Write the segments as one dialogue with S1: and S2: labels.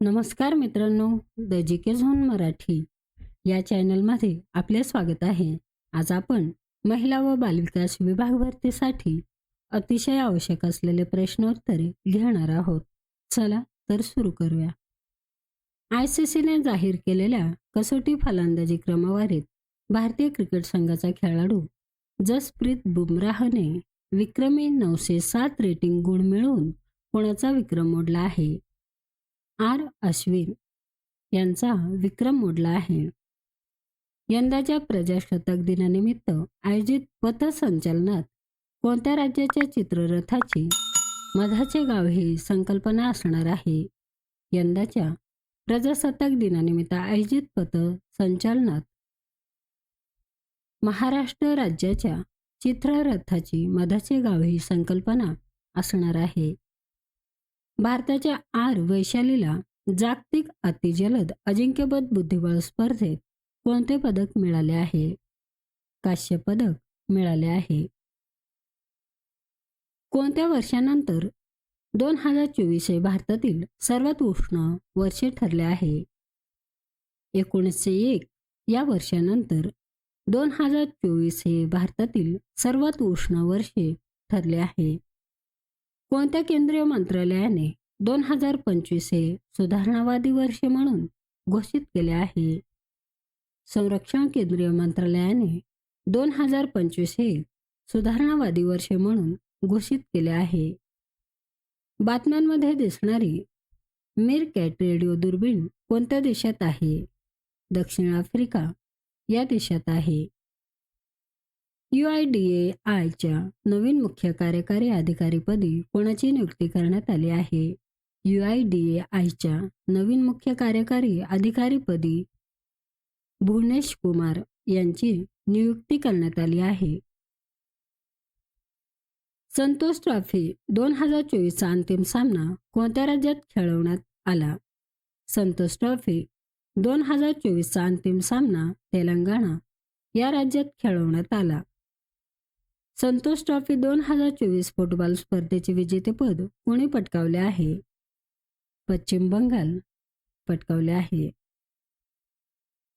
S1: नमस्कार मित्रांनो the G K zone Marathi या चॅनलमध्ये आपले स्वागत आहे. आज आपण महिला व बालविकास विभाग भरतीसाठी अतिशय आवश्यक असलेले प्रश्नोत्तरे घेणार आहोत. चला तर सुरू करूया. आय सी सीने जाहीर केलेल्या कसोटी फलंदाजी क्रमवारीत भारतीय क्रिकेट संघाचा खेळाडू जसप्रीत बुमराहने विक्रमी नऊशे सात रेटिंग गुण मिळवून कोणाचा विक्रम मोडला आहे? आर अश्विन यांचा विक्रम मोडला आहे. यंदाच्या प्रजासत्ताक दिनानिमित्त आयोजित पथसंचलनात कोणत्या राज्याच्या चित्ररथाची मधाचे गाव ही संकल्पना असणार आहे? यंदाच्या प्रजासत्ताक दिनानिमित्त आयोजित पथसंचलनात महाराष्ट्र राज्याच्या चित्ररथाची मधाचे गाव ही संकल्पना असणार आहे. भारताच्या आर वैशालीला जागतिक अतिजलद अजिंक्यपद बुद्धिबळ स्पर्धेत कोणते पदक मिळाले आहे? काश्य पदक मिळाले आहे. कोणत्या वर्षानंतर दोन हजार चोवीस हे भारतातील सर्वात उष्ण वर्षे ठरले आहे? एकोणीसशे एक या वर्षानंतर दोन हजार चोवीस हे भारतातील सर्वात उष्ण वर्षे ठरले आहे. कोणत्या केंद्रीय मंत्रालयाने दोन हजार पंचवीस हे सुधारणावादी वर्ष म्हणून घोषित केले आहे? संरक्षण केंद्रीय मंत्रालयाने दोन हजार पंचवीस हे सुधारणावादी वर्ष म्हणून घोषित केले आहे. बातम्यांमध्ये दिसणारी मिर कॅट रेडिओ दुर्बीण कोणत्या देशात आहे? दक्षिण आफ्रिका या देशात आहे. यू आय डी ए आयच्या नवीन मुख्य कार्यकारी अधिकारीपदी कोणाची नियुक्ती करण्यात आली आहे? यू आय डी ए आयच्या नवीन मुख्य कार्यकारी अधिकारीपदी भुवनेश कुमार यांची नियुक्ती करण्यात आली आहे. संतोष ट्रॉफी दोन हजार चोवीसचा अंतिम सामना कोणत्या राज्यात खेळवण्यात आला? संतोष ट्रॉफी दोन हजार चोवीसचा अंतिम सामना तेलंगणा या राज्यात खेळवण्यात आला. संतोष ट्रॉफी दोन हजार चोवीस फुटबॉल स्पर्धेचे विजेतेपद कोणी पटकावले आहे. पश्चिम बंगाल पटकावले आहे.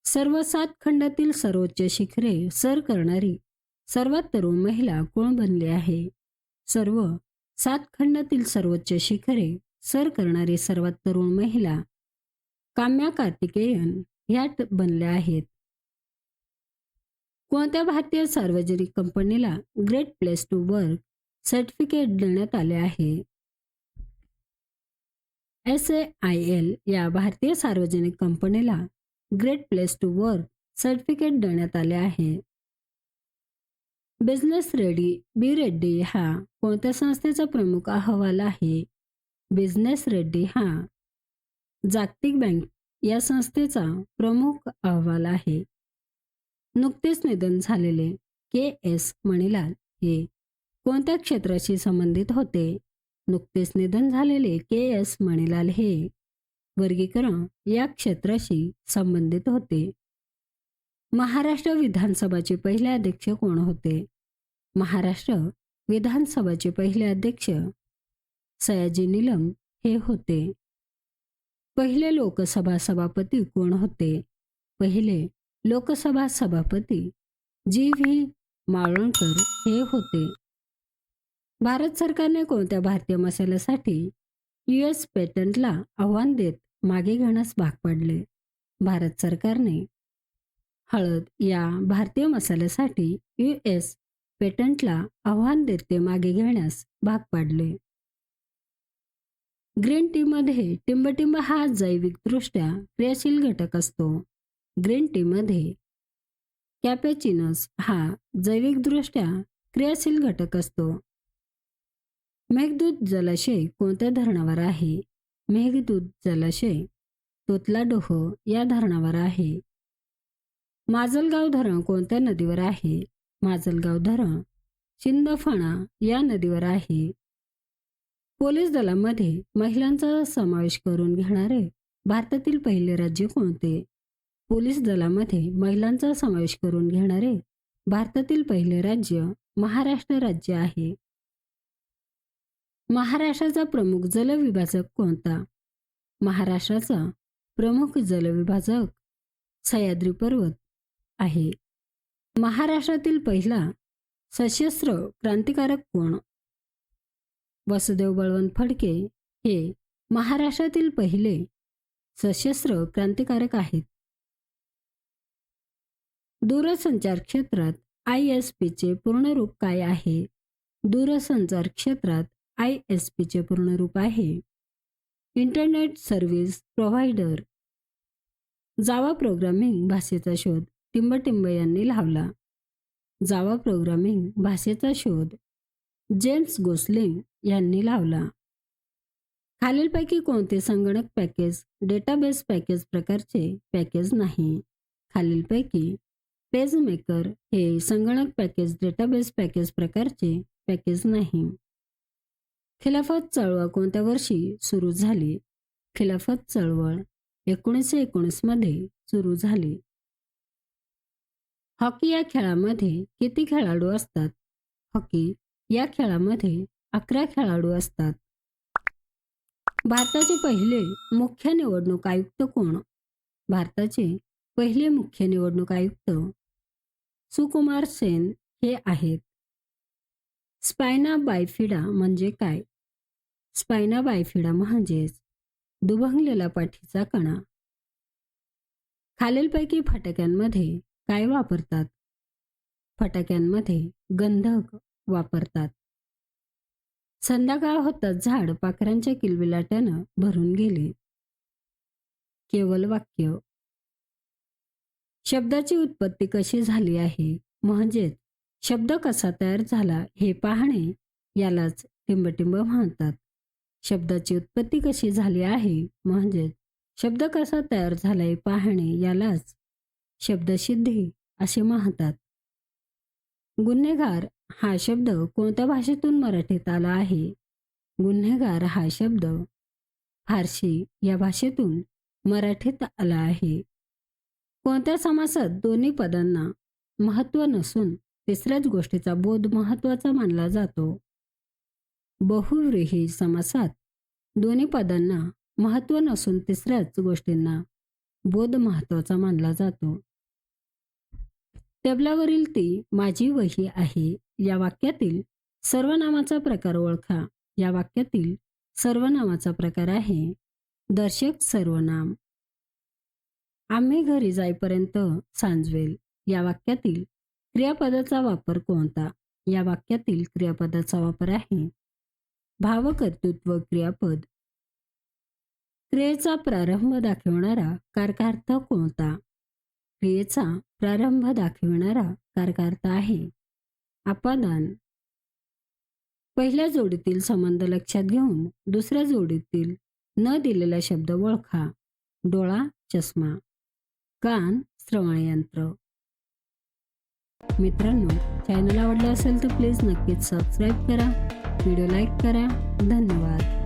S1: सर्व सात खंडातील सर्वोच्च शिखरे सर करणारी सर्वात तरुण महिला कोण बनली आहे? सर्व सात खंडातील सर्वोच्च शिखरे सर करणारी सर्वात तरुण महिला काम्या कार्तिकेयन ह्या बनल्या आहेत. कोणत्या भारतीय सार्वजनिक कंपनीला great place to work certificate देण्यात आले आहे? एस ए आय एल या भारतीय सार्वजनिक कंपनीला great place to work certificate देण्यात आले आहे. बिझनेस रेडी बी रेड्डी हा कोणत्या संस्थेचा प्रमुख अहवाल आहे? बिझनेस रेड्डी हा जागतिक बँक या संस्थेचा प्रमुख अहवाल आहे. नुकतेच निधन झालेले के एस मणिलाल हे कोणत्या क्षेत्राशी संबंधित होते? नुकतेच निधन झालेले के एस मणिलाल हे वर्गीकरण या क्षेत्राशी संबंधित होते. महाराष्ट्र विधानसभाचे पहिले अध्यक्ष कोण होते? महाराष्ट्र विधानसभाचे पहिले अध्यक्ष सयाजी नीलम हे होते. पहिले लोकसभा सभापती कोण होते? पहिले लोकसभा सभापती जी व्ही. मावळणकर हे होते. भारत सरकारने कोणत्या भारतीय मसाल्यासाठी यू एस पेटंटला आव्हान देत मागे घेण्यास भाग पाडले? भारत सरकारने हळद या भारतीय मसाल्यासाठी यू एस पेटंटला आव्हान देत ते मागे घेण्यास भाग पाडले. ग्रीन टीमध्ये टिंबटिंब हा जैविकदृष्ट्या क्रियाशील घटक असतो. ग्रीन टीमध्ये कॅपेचिनस हा जैविकदृष्ट्या क्रियाशील घटक असतो. मेघदूत जलाशय कोणत्या धरणावर आहे? मेघदूत जलाशय तोतलाडोह या धरणावर आहे. माजलगाव धरण कोणत्या नदीवर आहे? माजलगाव धरण शिंदफणा या नदीवर आहे. पोलीस दलामध्ये महिलांचा समावेश करून घेणारे भारतातील पहिले राज्य कोणते? पोलीस दलामध्ये महिलांचा समावेश करून घेणारे भारतातील पहिले राज्य महाराष्ट्र राज्य आहे. महाराष्ट्राचा प्रमुख जलविभाजक कोणता? महाराष्ट्राचा प्रमुख जलविभाजक सह्याद्री पर्वत आहे. महाराष्ट्रातील पहिला सशस्त्र क्रांतिकारक कोण? वसुदेव बळवंत फडके हे महाराष्ट्रातील पहिले सशस्त्र क्रांतिकारक आहेत. दूरसंचार क्षेत्रात आय एस पीचे पूर्ण रूप काय आहे? दूरसंचार क्षेत्रात आय एस पीचे पूर्ण रूप आहे. Internet service provider Java programming भाषेचा शोध टिंबटिंब यांनी लावला. जावा प्रोग्रामिंग भाषेचा शोध जेम्स गोसलिंग यांनी लावला. खालीलपैकी कोणते संगणक पॅकेज डेटाबेस पॅकेज प्रकारचे पॅकेज नाही? खालीलपैकी पेजमेकर हे संगणक पॅकेज डेटाबेस पॅकेज प्रकारचे पॅकेज नाही. खिलाफत चळवळ कोणत्या वर्षी सुरू झाली? खिलाफत चळवळ एकोणीसशे एकोणीसमध्ये सुरू झाली. हॉकी या खेळामध्ये किती खेळाडू असतात? हॉकी या खेळामध्ये अकरा खेळाडू असतात. भारताचे पहिले मुख्य निवडणूक आयुक्त कोण? भारताचे पहिले मुख्य निवडणूक आयुक्त सुकुमार सेन हे आहेत. स्पायना बायफिडा म्हणजे काय? स्पायना बायफिडा म्हणजेच दुभंगलेला पाठीचा कणा. खालीलपैकी फटाक्यांमध्ये काय वापरतात? फटाक्यांमध्ये गंधक वापरतात. संध्याकाळ होताच झाड पाखरांच्या किलबिलाट्यानं भरून गेले. केवल वाक्य शब्दाची उत्पत्ती कशी झाली आहे? म्हणजेच शब्द कसा तयार झाला हे पाहणे यालाच टिंबटिंब म्हणतात. शब्दाची उत्पत्ती कशी झाली आहे? म्हणजेच शब्द कसा तयार झालाय पाहणे यालाच शब्दसिद्धी असे म्हणतात. गुन्हेगार हा शब्द कोणत्या भाषेतून मराठीत आला आहे? गुन्हेगार हा शब्द फारशी या भाषेतून मराठीत आला आहे. कोणत्या समासात दोन्ही पदांना महत्त्व नसून तिसऱ्याच गोष्टीचा बोध महत्त्वाचा मानला जातो? बहुव्रीही समासात दोन्ही पदांना महत्त्व नसून तिसऱ्याच गोष्टींना बोध महत्त्वाचा मानला जातो. टेबलावरील ती माझी वही आहे या वाक्यातील सर्वनामाचा प्रकार ओळखा. या वाक्यातील सर्वनामाचा प्रकार आहे दर्शक सर्वनाम. आम्ही घरी जाईपर्यंत सांजवेल. या वाक्यातील क्रियापदाचा वापर कोणता? या वाक्यातील क्रियापदाचा वापर आहे. भावकर्तृत्व क्रियापद. क्रियेचा प्रारंभ दाखवणारा कारकार्थ कोणता? क्रियेचा प्रारंभ दाखविणारा कारकार्थ आहे. अपादान पहिल्या जोडीतील संबंध लक्षात घेऊन दुसऱ्या जोडीतील न दिलेला शब्द ओळखा. डोळा चष्मा. कान श्रवणयंत्र मित्रांनो चॅनल आवडलं असेल तर प्लीज नक्कीच सबस्क्राईब करा व्हिडिओ लाईक करा. धन्यवाद.